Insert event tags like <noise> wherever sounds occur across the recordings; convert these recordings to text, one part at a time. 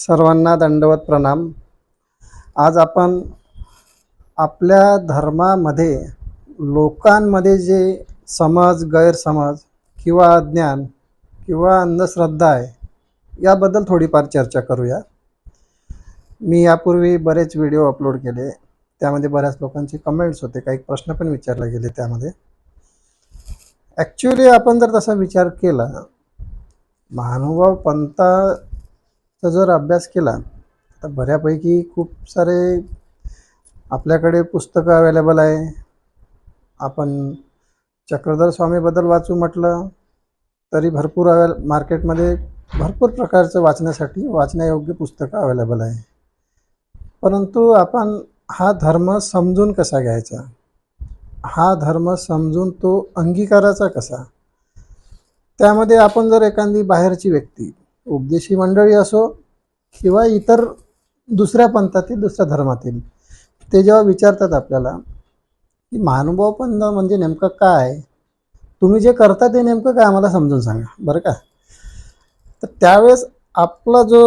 सर्वांना दंडवत प्रणाम. आज आपण आपल्या धर्मामध्ये लोकांमध्ये जे समज गैरसमज किंवा अज्ञान किंवा अंधश्रद्धा आहे याबद्दल थोडीफार चर्चा करूया. मी यापूर्वी बरेच व्हिडिओ अपलोड केले. त्यामध्ये बऱ्याच लोकांचे कमेंट्स होते काही प्रश्न पण विचारले गेले त्यामध्ये. ॲक्च्युली आपण जर तसा विचार केला महानुभाव चा जर अभ्यास केला तर बऱ्यापैकी खूप सारे आपल्याकडे पुस्तकं अवेलेबल आहे. आपण चक्रधर स्वामीबद्दल वाचू म्हटलं तरी भरपूर अवेल मार्केटमध्ये भरपूर प्रकारचं वाचण्यासाठी वाचण्यायोग्य पुस्तकं अवेलेबल आहे. परंतु आपण हा धर्म समजून कसा घ्यायचा? हा धर्म समजून तो अंगीकाराचा कसा? त्यामध्ये आपण जर एखादी बाहेरची व्यक्ती उपदेशी मंडळी असो किंवा इतर दुसऱ्या पंथातील दुसऱ्या धर्मातील ते जेव्हा विचारतात आपल्याला की महानुभाव पंथ म्हणजे नेमकं काय? तुम्ही जे करता ते नेमकं काय? आम्हाला समजून सांगा. बरं का? तर त्यावेळेस आपला जो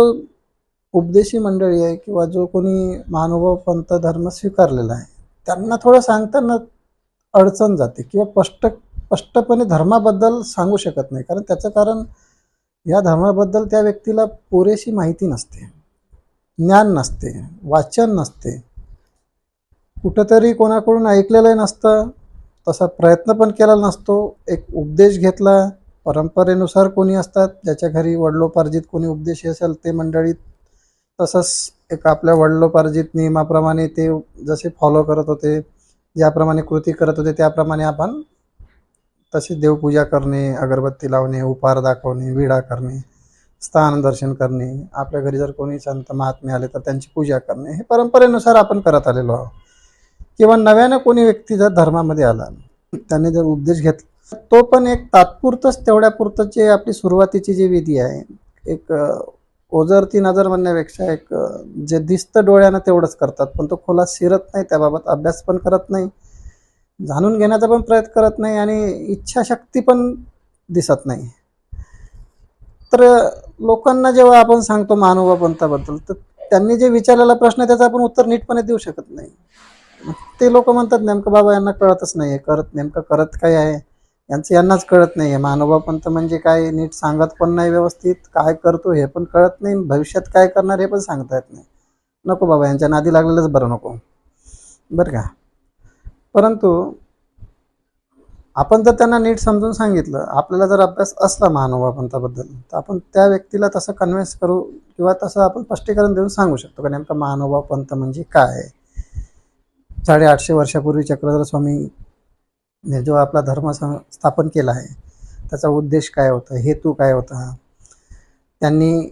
उपदेशी मंडळी आहे किंवा जो कोणी महानुभाव पंथ धर्म स्वीकारलेला आहे त्यांना थोडं सांगताना अडचण जाते किंवा स्पष्ट स्पष्टपणे धर्माबद्दल सांगू शकत नाही. कारण त्याचं कारण या धर्माबद्दल त्या व्यक्तीला पुरेशी माहिती नसते ज्ञान नसते वाचन नसते. कुठंतरी कोणाकडून ऐकलेलं नसतं तसा प्रयत्न पण केलेला नसतो. एक उपदेश घेतला परंपरेनुसार कोणी असतात ज्याच्या घरी वडलोपार्जित कोणी उपदेशी असेल ते मंडळीत तसंच एक आपल्या वडलोपार्जित नियमाप्रमाणे ते जसे फॉलो करत होते ज्याप्रमाणे कृती करत होते त्याप्रमाणे आपण तसेच देवपूजा करणे अगरबत्ती लावणे उपहार दाखवणे विडा करणे स्थान दर्शन करणे आपल्या घरी जर कोणी संत महात्मे आले तर त्यांची पूजा करणे हे परंपरेनुसार आपण करत आलेलो आहोत. किंवा नव्यानं कोणी व्यक्ती जर धर्मामध्ये आला त्याने जर उपदेश घेतला तो पण एक तात्पुरतंच तेवढ्यापुरतंचे आपली सुरुवातीची जी विधी आहे एक ओझरती नजर म्हणण्यापेक्षा एक जे दिसतं डोळ्यानं तेवढंच करतात पण तो खोला शिरत नाही त्याबाबत अभ्यास पण करत नाही जाणून घेण्याचा पण प्रयत्न करत नाही आणि इच्छाशक्ती पण दिसत नाही. तर लोकांना जेव्हा आपण सांगतो महानुभाव पंथाबद्दल तर त्यांनी जे विचारलेला प्रश्न आहे त्याचं आपण उत्तर नीटपणे देऊ शकत नाही. ते लोक म्हणतात नेमकं बाबा यांना कळतच नाही आहे करत नेमकं करत काय आहे? यांचं यांनाच कळत नाही आहे महानुभाव म्हणजे काय? नीट सांगत पण नाही व्यवस्थित. काय करतो हे पण कळत नाही. भविष्यात काय करणार हे पण सांगता येत नाही. नको बाबा यांच्या नादी लागलेलंच बरं नको. बरं का? परंतु आपण जर त्यांना नीट समजून सांगितलं आपल्याला जर अभ्यास असला महानुभावपंथाबद्दल तर आपण त्या व्यक्तीला तसं कन्व्हिन्स करू किंवा तसं आपण स्पष्टीकरण देऊन सांगू शकतो का नेमका महानुभाव पंथ म्हणजे काय? साडेआठशे वर्षापूर्वी चक्रधर स्वामीने जो आपला धर्म सं- स्थापन केला आहे त्याचा उद्देश काय होता हेतू काय होता? त्यांनी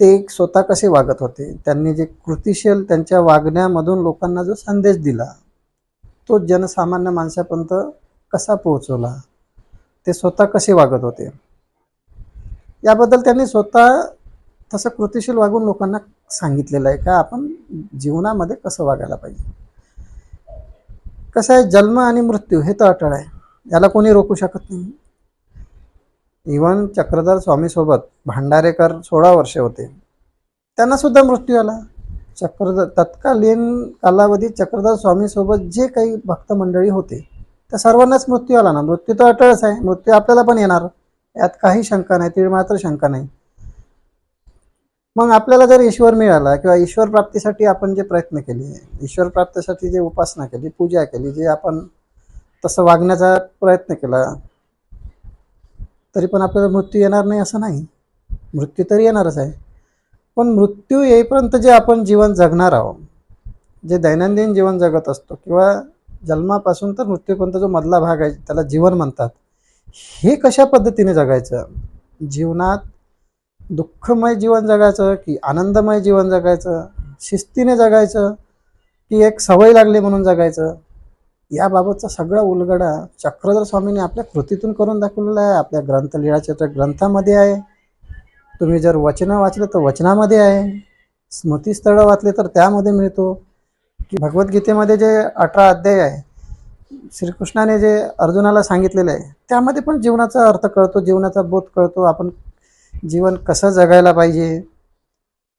ते स्वतः कसे वागत होते? त्यांनी जे कृतिशील त्यांच्या वागण्यामधून लोकांना जो संदेश दिला तो जनसामान्य माणसापर्यंत कसा पोहोचवला? ते स्वतः कसे वागत होते? याबद्दल त्यांनी स्वतः तसं कृतिशील वागून लोकांना सांगितलेलं आहे का? आपण जीवनामध्ये कसं वागायला पाहिजे? कसं आहे जन्म आणि मृत्यू हे तर अटळ आहे. याला कोणी रोखू शकत नाही. इवन चक्रधर स्वामीसोबत भांडारेकर सोळा वर्षे होते. त्यांना सुद्धा मृत्यू आला. चक्रधर तत्कालीन कालावधीत चक्रधर स्वामीसोबत जे काही भक्त मंडळी होते त्या सर्वांनाच मृत्यू आला ना? मृत्यू तर अटळच आहे. मृत्यू आपल्याला पण येणार. यात काही शंका नाही तीळ मात्र शंका नाही. मग आपल्याला जर ईश्वर मिळाला किंवा ईश्वर प्राप्तीसाठी आपण जे प्रयत्न केले ईश्वर प्राप्तीसाठी जे उपासना केली पूजा केली जे आपण तसं वागण्याचा प्रयत्न केला तरी पण आपल्याला मृत्यू येणार नाही असं नाही. मृत्यू तरी येणारच आहे. पण मृत्यू येईपर्यंत जे आपण जीवन जगणार आहोत जे दैनंदिन जीवन जगत असतो किंवा जन्मापासून तर मृत्यूपर्यंत जो मधला भाग आहे त्याला जीवन म्हणतात हे कशा पद्धतीने जगायचं? जीवनात दुःखमय जीवन जगायचं की आनंदमय जीवन जगायचं? शिस्तीने जगायचं की एक सवय लागली म्हणून जगायचं? याबाबतचा सगळा उलगडा चक्रधर स्वामींनी आपल्या कृतीतून करून दाखवलेला आहे आपल्या ग्रंथ लिळाच्या ग्रंथामध्ये आहे. तुम्ही जर वचनं वाचलं तर वचनामध्ये आहे. स्मृतीस्थळं वाचले तर त्यामध्ये मिळतो. की भगवद्गीतेमध्ये जे अठरा अध्याय आहे श्रीकृष्णाने जे अर्जुनाला सांगितलेलं आहे त्यामध्ये पण जीवनाचा अर्थ कळतो जीवनाचा बोध कळतो. आपण जीवन कसं जगायला पाहिजे?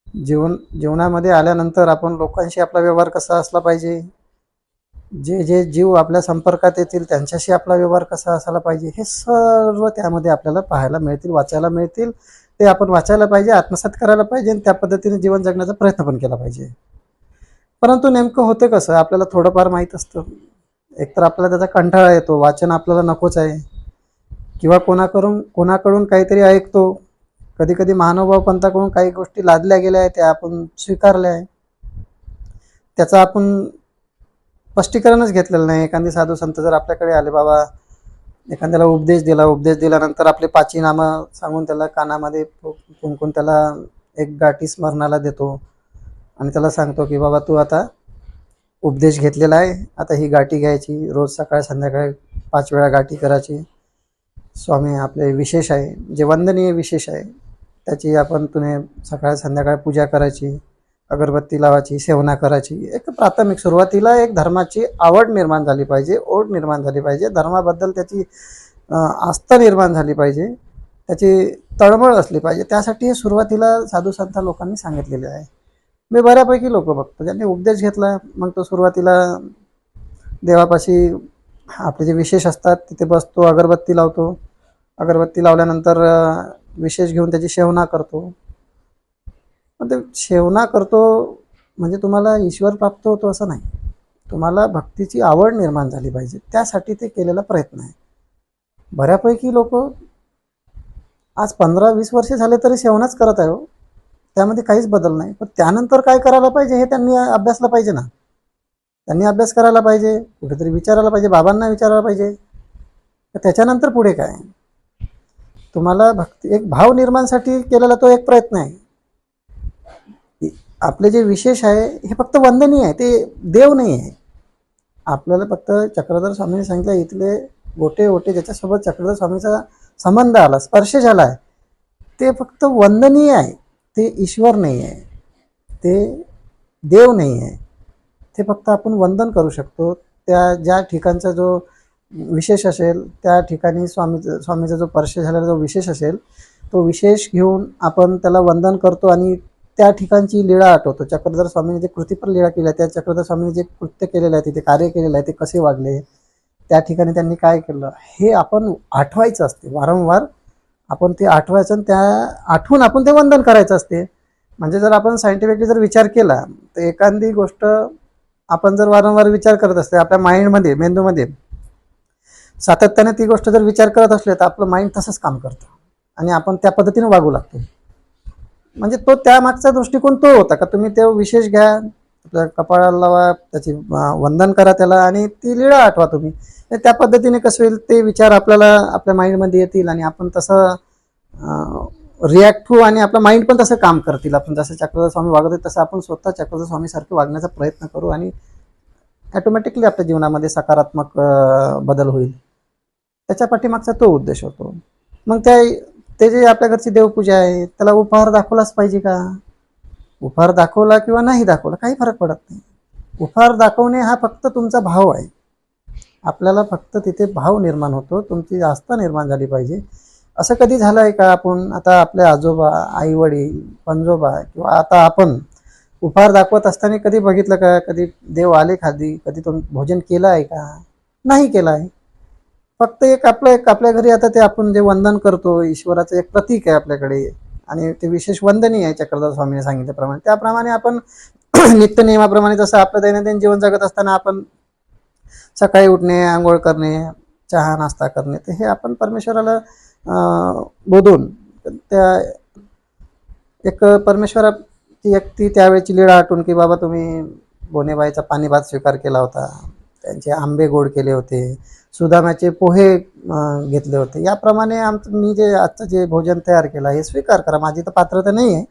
जीवन जीवनामध्ये आल्यानंतर आपण लोकांशी आपला व्यवहार कसा असला पाहिजे? जे जे जीव आपल्या संपर्कात येतील त्यांच्याशी आपला व्यवहार कसा असायला पाहिजे? हे सर्व त्यामध्ये आपल्याला पाहायला मिळतील वाचायला मिळतील. ते आपण वाचायला पाहिजे आत्मसात करायला पाहिजे आणि त्या पद्धतीने जीवन जगण्याचा प्रयत्न पण केला पाहिजे. परंतु नेमकं होते कसं? आपल्याला थोडंफार माहीत असतं. एकतर आपल्याला त्याचा कंटाळा येतो वाचन आपल्याला नकोच आहे. किंवा कोणाकडून कोणाकडून काहीतरी ऐकतो. कधी कधी महानुभाव पंथाकडून काही गोष्टी लादल्या गेल्या आहेत त्या आपण स्वीकारल्या आहे त्याचं आपण स्पष्टीकरणच घेतलेलं नाही. एखादी साधू संत जर आपल्याकडे आले बाबा एखाद्याला उपदेश दिला उपदेश दिल्यानंतर आपले पाची नामं सांगून त्याला कानामध्ये कुंकून त्याला एक गाठी स्मरणाला देतो आणि त्याला सांगतो की बाबा तू आता उपदेश घेतलेला आहे. आता ही गाठी घ्यायची. रोज सकाळ संध्याकाळी पाच वेळा गाठी करायची. स्वामी आपले विशेष आहे. जे वंदनीय विशेष आहे त्याची आपण तुने सकाळ संध्याकाळ पूजा करायची. अगरबत्ती लावायची सेवना करायची. एक प्राथमिक सुरुवातीला एक धर्माची आवड निर्माण झाली पाहिजे ओढ निर्माण झाली पाहिजे. धर्माबद्दल त्याची आस्था निर्माण झाली पाहिजे. त्याची तळमळ असली पाहिजे. त्यासाठी हे सुरुवातीला साधू संत लोकांनी सांगितलेले आहे. मी बऱ्यापैकी लोक बघतो. ज्यांनी उपदेश घेतला मग तो सुरुवातीला देवापाशी आपले जे विशेष असतात तिथे बसतो अगरबत्ती लावतो. अगरबत्ती लावल्यानंतर विशेष घेऊन त्याची सेवना करतो. पण ते सेवना करतो म्हणजे तुम्हाला ईश्वर प्राप्त होतो असं नाही. तुम्हाला भक्तीची आवड निर्माण झाली पाहिजे. त्यासाठी ते केलेला प्रयत्न आहे. बऱ्यापैकी लोक आज पंधरा वीस वर्षे झाले तरी सेवनाच करत आहे हो. त्यामध्ये काहीच बदल नाही. पण त्यानंतर काय करायला पाहिजे हे त्यांनी अभ्यासलं पाहिजे ना. त्यांनी अभ्यास करायला पाहिजे. कुठेतरी विचारायला पाहिजे. बाबांना विचारायला पाहिजे. तर त्याच्यानंतर पुढे काय? तुम्हाला भक्ती एक भाव निर्माणसाठी केलेला तो एक प्रयत्न आहे. आपले जे विशेष आहे हे फक्त वंदनीय आहे ते देव नाही आहे. आपल्याला फक्त चक्रधर स्वामींनी सांगितलं इथले गोटे ओटे ज्याच्यासोबत चक्रधर स्वामीचा संबंध आला स्पर्श झाला आहे ते फक्त वंदनीय आहे ते ईश्वर नाही आहे ते देव नाही आहे. ते फक्त आपण वंदन करू शकतो. त्या ज्या ठिकाणचा जो विशेष असेल त्या ठिकाणी स्वामीचा स्वामीचा जो स्पर्श झालेला जो विशेष असेल तो विशेष घेऊन आपण त्याला वंदन करतो आणि त्या ठिकाणची लीळा आठवतो. चक्रधर स्वामीने जे कृतीपर लीळा केल्या त्या चक्रधर स्वामीने जे कृत्य केलेलं आहे तिथे कार्य केलेलं आहे ते कसे वागले त्या ठिकाणी त्यांनी काय केलं हे आपण आठवायचं असते. वारंवार आपण ते आठवायचं आणि त्या आठवून आपण ते वंदन करायचं असते. म्हणजे जर आपण सायंटिफिकली जर विचार केला तर एखादी गोष्ट आपण जर वारंवार विचार करत असते आपल्या माइंडमध्ये मेंदूमध्ये सातत्याने ती गोष्ट जर विचार करत असले तर आपलं माइंड तसंच काम करतं. आणि आपण त्या पद्धतीने वागू लागतो. म्हणजे तो त्यामागचा दृष्टिकोन तो होता का तुम्ही ते विशेष घ्या आपल्या कपाळाला लावा त्याची वंदन करा त्याला आणि ती लीळा आठवा तुम्ही. म्हणजे त्या पद्धतीने कसं होईल ते विचार आपल्याला आपल्या माइंडमध्ये येतील आणि आपण तसं रिॲक्ट होऊ आणि आपलं माइंड पण तसं काम करतील. आपण जसं चक्रधर स्वामी वागत आहे तसं आपण स्वतः चक्रधर स्वामीसारखे वागण्याचा प्रयत्न करू आणि ॲटोमॅटिकली आपल्या जीवनामध्ये सकारात्मक बदल होईल. त्याच्या पाठीमागचा तो उद्देश होतो. मग त्या ते जे आपल्या घरची देवपूजा आहे त्याला उपहार दाखवलाच पाहिजे का? उपहार दाखवला किंवा नाही दाखवला काही फरक पडत नाही. उपहार दाखवणे हा फक्त तुमचा भाव आहे. आपल्याला फक्त तिथे भाव निर्माण होतो तुमची आस्था निर्माण झाली पाहिजे. असं कधी झालं आहे का आपण आता आपले आजोबा आईवडील पणजोबा पंजोबा किंवा आता आपण उपहार दाखवत असताना कधी बघितलं का? कधी देव आले खादी कधी तुम भोजन केलं आहे का? नाही केलं आहे फक्त एक आपलं एक आपल्या घरी आता ते आपण जे वंदन करतो ईश्वराचं एक प्रतीक आहे आपल्याकडे. आणि ते विशेष वंदनीय आहे चक्रधर स्वामीने सांगितल्याप्रमाणे. त्याप्रमाणे आपण <clears throat> नित्य नियमाप्रमाणे जसं आपलं दैनंदिन जीवन जगत असताना आपण सकाळी उठणे आंघोळ करणे चहा नाश्ता करणे तर हे आपण परमेश्वराला बोधून त्या एक परमेश्वराची एक ती त्यावेळेची लीळा आठवून की बाबा तुम्ही बोनेबाईचा पाणीभात स्वीकार केला होता. त्यांचे आंबे गोड केले होते. सुदामाचे पोहे घेतले होते. याप्रमाणे आमचं मी जे आजचं जे भोजन तयार केलं हे स्वीकार करा. माझी तर पात्रता नाही आहे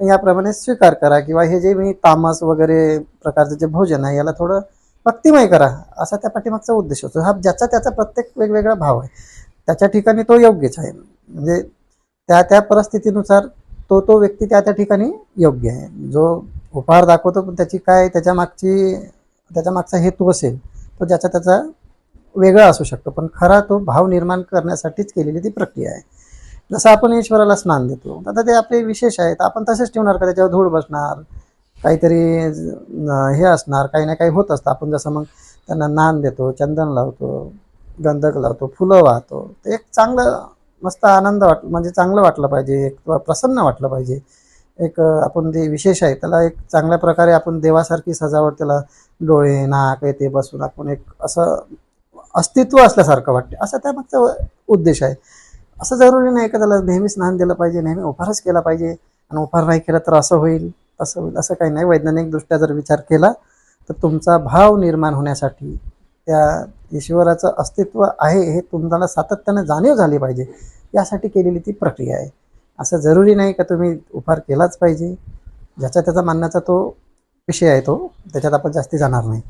पण याप्रमाणे स्वीकार करा किंवा हे जे मी तामस वगैरे प्रकारचं जे भोजन आहे याला थोडं भक्तिमय करा. असा त्या पाठीमागचा उद्देश होतो. हा ज्याचा त्याचा प्रत्येक वेगवेगळा भाव आहे. त्याच्या ठिकाणी तो योग्यच आहे. म्हणजे त्या त्या परिस्थितीनुसार तो तो व्यक्ती त्या त्या ठिकाणी योग्य आहे. जो उपहार दाखवतो पण त्याची काय त्याच्या मागची त्याच्या मागचा हेतू असेल तो ज्याचा त्याचा वेगळा असू शकतो पण खरा तो भाव निर्माण करण्यासाठीच केलेली ती प्रक्रिया आहे. जसं आपण ईश्वराला स्नान देतो आता ते आपले विशेष आहेत आपण तसेच ठेवणार का? त्याच्यावर धूळ बसणार काहीतरी हे असणार काही ना काही होत असतं. आपण जसं मग त्यांना नान देतो चंदन लावतो गंधक लावतो फुलं वाहतो ते एक चांगलं मस्त आनंद वाट म्हणजे चांगलं वाटलं पाहिजे एक प्रसन्न वाटलं पाहिजे. एक आपण जे विशेष आहे त्याला एक चांगल्या प्रकारे आपण देवासारखी सजावट त्याला डोळे नाक येते ते बसून आपण एक असं अस्तित्व असल्यासारखं वाटते. असं त्यामागचा उद्देश आहे. असं जरुरी नाही का त्याला नेहमी स्नान दिलं पाहिजे नेहमी उपहारच केला पाहिजे. आणि उपहार नाही केला तर असं होईल असं होईल असं काही नाही. वैज्ञानिकदृष्ट्या जर विचार केला तर तुमचा भाव निर्माण होण्यासाठी त्या ईश्वराचं अस्तित्व आहे हे तुम्हाला सातत्याने जाणीव झाली पाहिजे. यासाठी केलेली ती प्रक्रिया आहे. असं जरुरी नाही का तुम्ही उपहार केलाच पाहिजे. ज्याचा त्याचा मानण्याचा तो विषय आहे तो. त्याच्यात आपण जास्ती जाणार नाही.